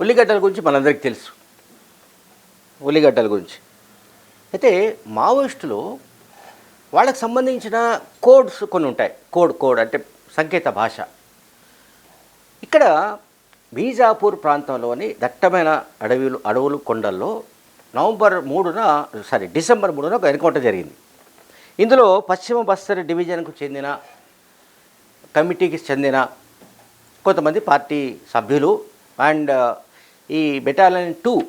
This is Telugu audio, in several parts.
ఉల్లిగడ్డల గురించి మనందరికీ తెలుసు. ఉల్లిగడ్డల గురించి. అయితే మావోయిస్టులు వాళ్ళకి సంబంధించిన కోడ్స్ కొన్ని ఉంటాయి. కోడ్ కోడ్ అంటే సంకేత భాష. ఇక్కడ బీజాపూర్ ప్రాంతంలోని దట్టమైన అడవులు అడవులు కొండల్లో నవంబర్ మూడున సారీ డిసెంబర్ మూడున ఒక ఎన్కౌంటర్ జరిగింది. ఇందులో పశ్చిమ బస్తర్ డివిజన్కు చెందిన కమిటీకి చెందిన కొంతమంది పార్టీ సభ్యులు అండ్ ఈ బెటాలియన్ టూ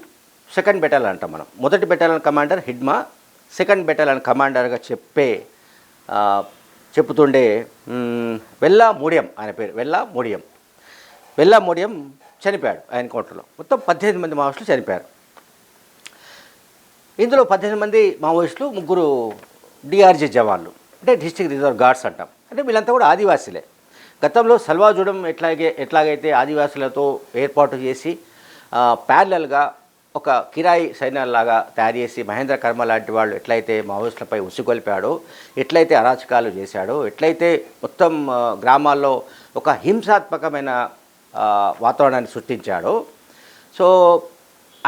సెకండ్ బెటాలియన్ అంటాం మనం. మొదటి battalion commander Hidma second battalion కమాండర్గా చెప్పే చెప్తుండే చెప్పుతుండే వెల్లా మూడియం ఆయన పేరు. వెల్లా మూడియం వెల్లా మూడియం చనిపోయాడు ఆయన కోటలో మొత్తం పద్దెనిమిది మంది మావోయిస్టులు చనిపోయారు. ఇందులో పద్దెనిమిది మంది మావోయిస్టులు ముగ్గురు డిఆర్జీ జవాన్లు. అంటే డిస్టిక్ రిజర్వ్ గార్డ్స్ అంటాం. అంటే వీళ్ళంతా కూడా ఆదివాసీలే. గతంలో సల్వాజుడం ఎట్లాగే ఎట్లాగైతే ఆదివాసులతో ఏర్పాటు చేసి ప్యారలల్గా ఒక కిరాయి సైన్యాల్లాగా తయారు చేసి మహేంద్ర కర్మ లాంటి వాళ్ళు ఎట్లయితే మావోయిస్టులపై ఉసుగొల్పాడో ఎట్లయితే అరాచకాలు చేశాడో ఎట్లయితే మొత్తం గ్రామాల్లో ఒక హింసాత్మకమైన వాతావరణాన్ని సృష్టించాడో సో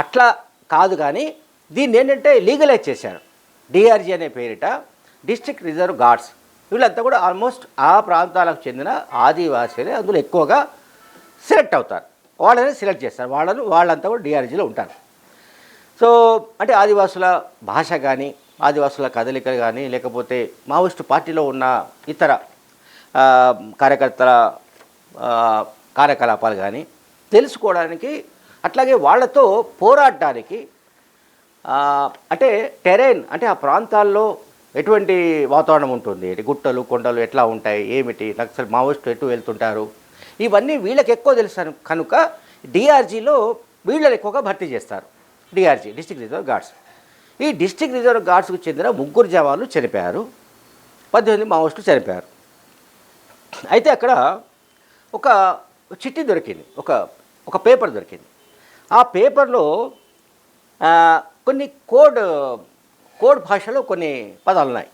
అట్లా కాదు కానీ దీన్ని ఏంటంటే లీగలైజ్ చేశారు. డిఆర్జీ అనే పేరిట డిస్ట్రిక్ట్ రిజర్వ్ గార్డ్స్. వీళ్ళంతా కూడా ఆల్మోస్ట్ ఆ ప్రాంతాలకు చెందిన ఆదివాసీలే అందులో ఎక్కువగా సెలెక్ట్ అవుతారు. వాళ్ళని సెలెక్ట్ చేస్తారు. వాళ్ళను వాళ్ళంతా కూడా డిఆర్జీలో ఉంటారు. సో అంటే ఆదివాసుల భాష కానీ ఆదివాసుల కదలికలు కానీ లేకపోతే మావోయిస్టు పార్టీలో ఉన్న ఇతర కార్యకర్తల కార్యకలాపాలు కానీ తెలుసుకోవడానికి అట్లాగే వాళ్ళతో పోరాడడానికి అంటే టెరైన్ అంటే ఆ ప్రాంతాల్లో ఎటువంటి వాతావరణం ఉంటుంది? గుట్టలు కొండలు ఎట్లా ఉంటాయి? ఏమిటి? నక్సల్ మావోయిస్టులు ఎటు వెళ్తుంటారు? ఇవన్నీ వీళ్ళకి ఎక్కువ తెలుసు కనుక డిఆర్జీలో వీళ్ళని ఎక్కువగా భర్తీ చేస్తారు. DRG district reserve guards. ఈ డిస్ట్రిక్ట్ రిజర్వ్ గార్డ్స్కు చెందిన ముగ్గురు జవాన్లు చనిపోయారు. పద్దెనిమిది మావోస్టులు చనిపోయారు. అయితే అక్కడ ఒక చిట్టి దొరికింది. ఒక ఒక పేపర్ దొరికింది. ఆ పేపర్లో కొన్ని కోడ్ కోడ్ భాషలో కొన్ని పదాలు ఉన్నాయి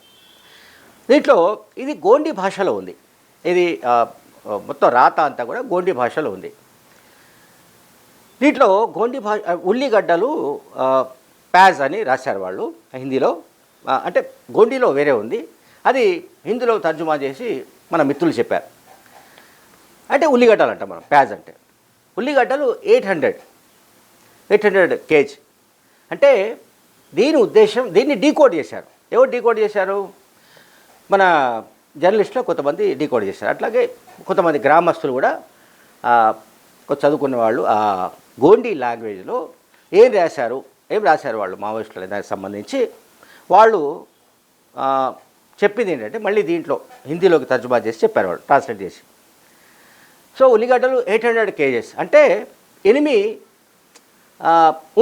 దీంట్లో ఇది గోండి భాషలో ఉంది. ఇది మొత్తం రాత అంతా కూడా గోండి భాషలో ఉంది. దీంట్లో గోండి భాష ఉల్లిగడ్డలు ప్యాజ్ అని రాశారు వాళ్ళు హిందీలో. అంటే గోండిలో వేరే ఉంది. అది హిందీలో తర్జుమా చేసి మన మిత్రులు చెప్పారు. అంటే ఉల్లిగడ్డలు అంట మనం ప్యాజ్ అంటే. ఉల్లిగడ్డలు eight hundred eight hundred kg. అంటే దీని ఉద్దేశం దీన్ని డీకోడ్ చేశారు. ఎవరు డీకోడ్ చేశారు? మన జర్నలిస్టులో కొంతమంది డీకోడ్ చేశారు. అట్లాగే కొంతమంది గ్రామస్తులు కూడా చదువుకున్న వాళ్ళు ఆ గోండి లాంగ్వేజ్లో ఏం రాశారు ఏం రాశారు వాళ్ళు మావోయిస్టులు దానికి సంబంధించి? వాళ్ళు చెప్పింది ఏంటంటే మళ్ళీ దీంట్లో హిందీలోకి తర్జుమా చేసి చెప్పారు వాళ్ళు ట్రాన్స్లేట్ చేసి. సో ఉల్లిగడ్డలు ఎయిట్ హండ్రెడ్ కేజెస్. అంటే ఎనిమి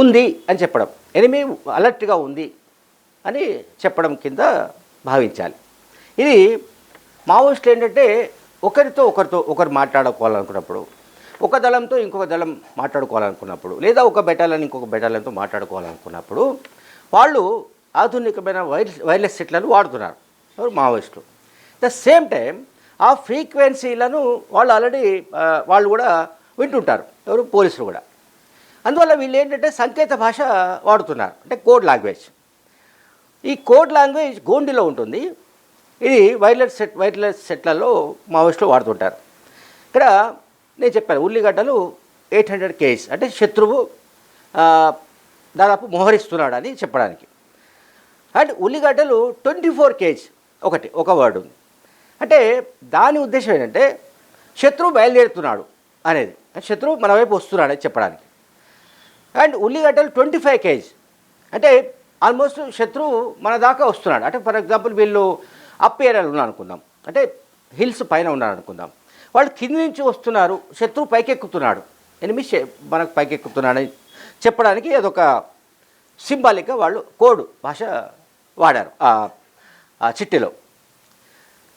ఉంది అని చెప్పడం. ఎనిమి అలర్ట్గా ఉంది అని చెప్పడం కింద భావించాలి. ఇది మావోయిస్టులు ఏంటంటే ఒకరితో ఒకరితో ఒకరు మాట్లాడుకోవాలనుకున్నప్పుడు ఒక దళంతో ఇంకొక దళం మాట్లాడుకోవాలనుకున్నప్పుడు లేదా ఒక బెటాలియన్ ఇంకొక బెటాలన్తో మాట్లాడుకోవాలనుకున్నప్పుడు వాళ్ళు ఆధునికమైన వైర్ వైర్లెస్ సెట్లను వాడుతున్నారు. ఎవరు? మావోయిస్టులు. ద సేమ్ టైం ఆ ఫ్రీక్వెన్సీలను వాళ్ళు ఆల్రెడీ వాళ్ళు కూడా వింటుంటారు. ఎవరు? పోలీసులు కూడా. అందువల్ల వీళ్ళు ఏంటంటే సంకేత భాష వాడుతున్నారు. అంటే కోడ్ లాంగ్వేజ్. ఈ కోడ్ లాంగ్వేజ్ గోండిలో ఉంటుంది. ఇది వైర్లెస్ సెట్ వైర్లెస్ సెట్లలో మావోయిస్టులు వాడుతుంటారు. ఇక్కడ నేను చెప్పాను ఉల్లిగడ్డలు ఎయిట్ హండ్రెడ్ కేజీస్ అంటే శత్రువు దాదాపు మోహరిస్తున్నాడు అని చెప్పడానికి. అండ్ ఉల్లిగడ్డలు ట్వంటీ ఫోర్ కేజీ ఒకటి ఒక వర్డ్ ఉంది. అంటే దాని ఉద్దేశం ఏంటంటే శత్రువు బయలుదేరుతున్నాడు అనేది. శత్రువు మన వైపు వస్తున్నాడు అని చెప్పడానికి. అండ్ ఉల్లిగడ్డలు ట్వంటీ ఫైవ్ కేజీ అంటే ఆల్మోస్ట్ శత్రువు మన దాకా వస్తున్నాడు. అంటే ఫర్ ఎగ్జాంపుల్ వీళ్ళు అప్ ఏరియాలో ఉన్నారు అనుకుందాం అంటే హిల్స్ పైన ఉన్నారు అనుకుందాం వాళ్ళు కింది నుంచి వస్తున్నారు శత్రువు పైకెక్కుతున్నాడు. ఎనిమిది శ- మనకు పైకెక్కుతున్నాడని చెప్పడానికి అదొక సింబాలిక్గా వాళ్ళు కోడ్ భాష వాడారు ఆ- చిట్టిలో.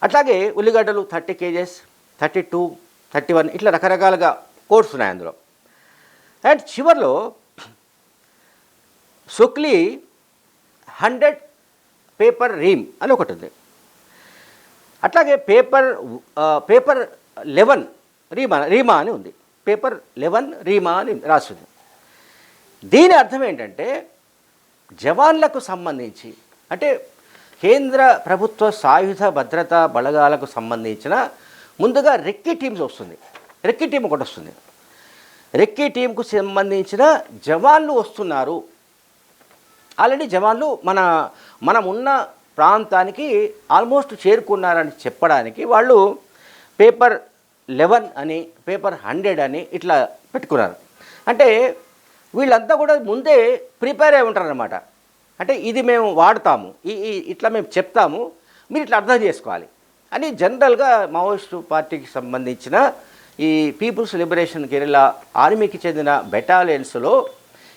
అట్లాగే ఉల్లిగడ్డలు thirty KGs thirty two thirty one ఇట్లా రకరకాలుగా కోడ్స్ ఉన్నాయి అందులో. అండ్ చివర్లో సుక్లీ హండ్రెడ్ పేపర్ రీమ్ అని ఒకటి ఉంది అట్లాగే పేపర్ పేపర్ లెవెన్ రీమా రీమా అని ఉంది. పేపర్ లెవెన్ రీమా అని రాస్తుంది. దీని అర్థం ఏంటంటే జవాన్లకు సంబంధించి అంటే కేంద్ర ప్రభుత్వ సాయుధ భద్రతా బలగాలకు సంబంధించిన ముందుగా రెక్కీ టీమ్స్ వస్తుంది. రెక్కీ టీం ఒకటి వస్తుంది. రెక్కీ టీంకు సంబంధించిన జవాన్లు వస్తున్నారు. ఆల్రెడీ జవాన్లు మన మనం ఉన్న ప్రాంతానికి ఆల్మోస్ట్ చేరుకున్నారని చెప్పడానికి వాళ్ళు పేపర్ లెవెన్ అని పేపర్ హండ్రెడ్ అని ఇట్లా పెట్టుకున్నారు. అంటే వీళ్ళంతా కూడా ముందే ప్రిపేర్ అయి ఉంటారనమాట అంటే ఇది మేము వాడతాము ఈ ఇట్లా మేము చెప్తాము మీరు ఇట్లా అర్థం చేసుకోవాలి అని జనరల్గా మావోయిస్టు పార్టీకి సంబంధించిన ఈ పీపుల్స్ లిబరేషన్ గెరిలా ఆర్మీకి చెందిన బెటాలియన్స్లో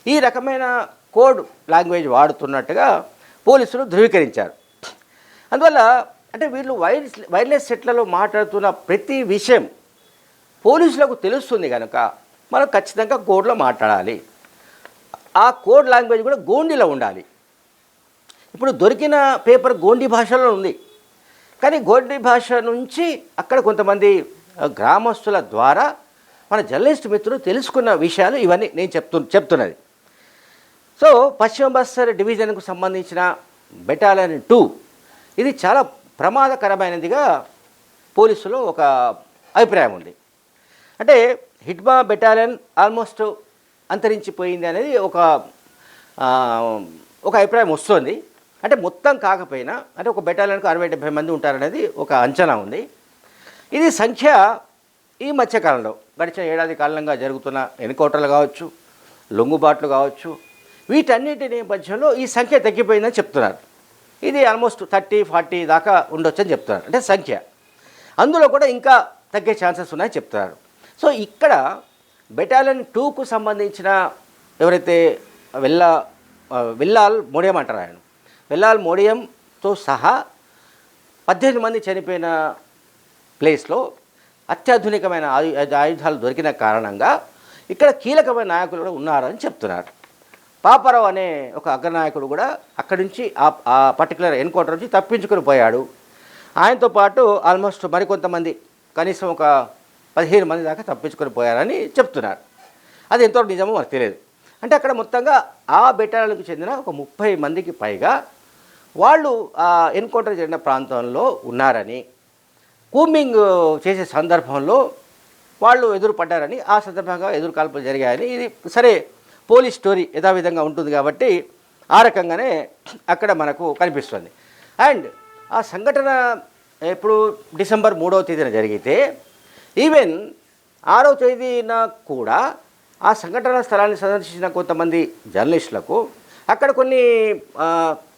ఈ రకమైన కోడ్ లాంగ్వేజ్ వాడుతున్నట్టుగా పోలీసులు ధృవీకరించారు. అందువల్ల అంటే వీళ్ళు వైర్లెస్ వైర్లెస్ సెట్లలో మాట్లాడుతున్న ప్రతి విషయం పోలీసులకు తెలుస్తుంది కనుక మనం ఖచ్చితంగా కోడ్లో మాట్లాడాలి. ఆ కోడ్ లాంగ్వేజ్ కూడా గోండిలో ఉండాలి. ఇప్పుడు దొరికిన పేపర్ గోండి భాషలో ఉంది. కానీ గోండి భాష నుంచి అక్కడ కొంతమంది గ్రామస్తుల ద్వారా మన జర్నలిస్ట్ మిత్రులు తెలుసుకున్న విషయాలు ఇవన్నీ నేను చెప్తు చెప్తున్నది. సో పశ్చిమ బస్తర్ డివిజన్కు సంబంధించిన బెటాలియన్ టూ ఇది చాలా ప్రమాదకరమైనదిగా పోలీసులో ఒక అభిప్రాయం ఉంది. అంటే హిడ్మా బెటాలియన్ ఆల్మోస్ట్ అంతరించిపోయింది అనేది ఒక ఒక అభిప్రాయం వస్తుంది. అంటే మొత్తం కాకపోయినా అంటే ఒక బెటాలియన్కు అరవై డెబ్బై మంది ఉంటారనేది ఒక అంచనా ఉంది. ఇది సంఖ్య ఈ మధ్యకాలంలో గడిచిన ఏడాది కాలంగా జరుగుతున్న ఎన్కౌంటర్లు కావచ్చు లొంగుబాట్లు కావచ్చు వీటన్నిటి నేపథ్యంలో ఈ సంఖ్య తగ్గిపోయిందని చెప్తున్నారు. ఇది ఆల్మోస్ట్ థర్టీ ఫార్టీ దాకా ఉండొచ్చని చెప్తున్నారు. అంటే సంఖ్య. అందులో కూడా ఇంకా తగ్గే ఛాన్సెస్ ఉన్నాయని చెప్తున్నారు. సో ఇక్కడ బెటాలియన్ టూకు సంబంధించిన ఎవరైతే వెళ్ళా విల్లాల్ మోడియం అంటారు ఆయన. విల్లాల్ మోడియంతో సహా పద్దెనిమిది మంది చనిపోయిన ప్లేస్లో అత్యాధునికమైన ఆయు ఆయుధాలు దొరికిన కారణంగా ఇక్కడ కీలకమైన నాయకులు కూడా ఉన్నారని చెప్తున్నారు. పాపారావు అనే ఒక అగ్రనాయకుడు కూడా అక్కడి నుంచి ఆ ఆ పర్టికులర్ ఎన్కౌంటర్ నుంచి తప్పించుకొని పోయాడు. ఆయనతో పాటు ఆల్మోస్ట్ మరికొంతమంది కనీసం ఒక పదిహేను మంది దాకా తప్పించుకొని పోయారని చెప్తున్నారు. అది ఎంతవరకు నిజమో మనకు తెలియదు. అంటే అక్కడ మొత్తంగా ఆ బెటాలియన్కు చెందిన ఒక ముప్పై మందికి పైగా వాళ్ళు ఆ ఎన్కౌంటర్ జరిగిన ప్రాంతంలో ఉన్నారని కూమింగ్ చేసే సందర్భంలో వాళ్ళు ఎదురుపడ్డారని ఆ సందర్భంగా ఎదురుకాల్పులు జరిగాయని ఇది సరే పోలీస్ స్టోరీ యథావిధంగా ఉంటుంది కాబట్టి ఆ రకంగానే అక్కడ మనకు కనిపిస్తుంది. అండ్ ఆ సంఘటన ఇప్పుడు డిసెంబర్ మూడవ తేదీన జరిగితే ఈవెన్ ఆరవ తేదీన కూడా ఆ సంఘటన స్థలాన్ని సందర్శించిన కొంతమంది జర్నలిస్టులకు అక్కడ కొన్ని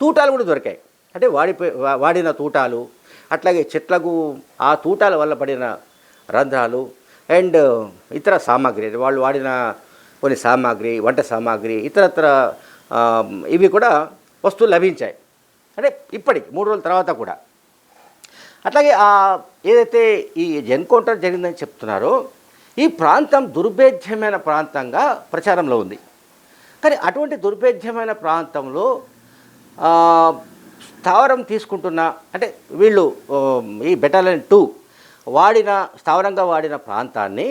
తూటాలు కూడా దొరికాయి. అంటే వాడిపోయి వాడిన తూటాలు అట్లాగే చెట్లకు ఆ తూటాల వల్ల పడిన రంధ్రాలు అండ్ ఇతర సామాగ్రి వాళ్ళు వాడిన కొన్ని సామాగ్రి వంట సామాగ్రి ఇతరత్ర ఇవి కూడా వస్తువులు లభించాయి. అంటే ఇప్పటికి మూడు రోజుల తర్వాత కూడా. అట్లాగే ఏదైతే ఈ ఎన్కౌంటర్ జరిగిందని చెప్తున్నారో ఈ ప్రాంతం దుర్భేద్యమైన ప్రాంతంగా ప్రచారంలో ఉంది. కానీ అటువంటి దుర్భేద్యమైన ప్రాంతంలో స్థావరం తీసుకుంటున్న అంటే వీళ్ళు ఈ బెటాలియన్ టూ వాడిన స్థావరంగా వాడిన ప్రాంతాన్ని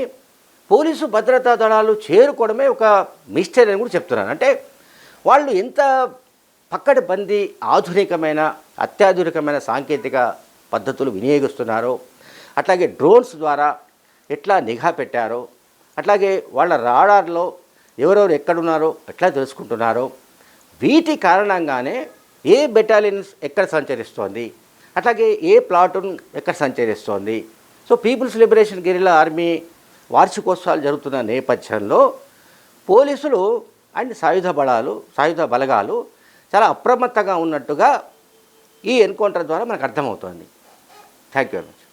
పోలీసు భద్రతా దళాలు చేరుకోవడమే ఒక మిస్టరీ అని కూడా చెప్తున్నాను అంటే వాళ్ళు ఎంత పక్కటి బందీ ఆధునికమైన అత్యాధునికమైన సాంకేతిక పద్ధతులు వినియోగిస్తున్నారో అట్లాగే డ్రోన్స్ ద్వారా ఎట్లా నిఘా పెట్టారో అట్లాగే వాళ్ళ రాడార్లో ఎవరెవరు ఎక్కడున్నారో ఎట్లా తెలుసుకుంటున్నారో వీటి కారణంగానే ఏ బెటాలియన్స్ ఎక్కడ సంచరిస్తోంది అట్లాగే ఏ ప్లాటూన్ ఎక్కడ సంచరిస్తోంది. So People's Liberation Guerrilla Army వార్షికోత్సవాలు జరుగుతున్న నేపథ్యంలో పోలీసులు అండ్ సాయుధ బలాలు సాయుధ బలగాలు చాలా అప్రమత్తంగా ఉన్నట్టుగా ఈ ఎన్కౌంటర్ ద్వారా మనకు అర్థమవుతోంది. Thank you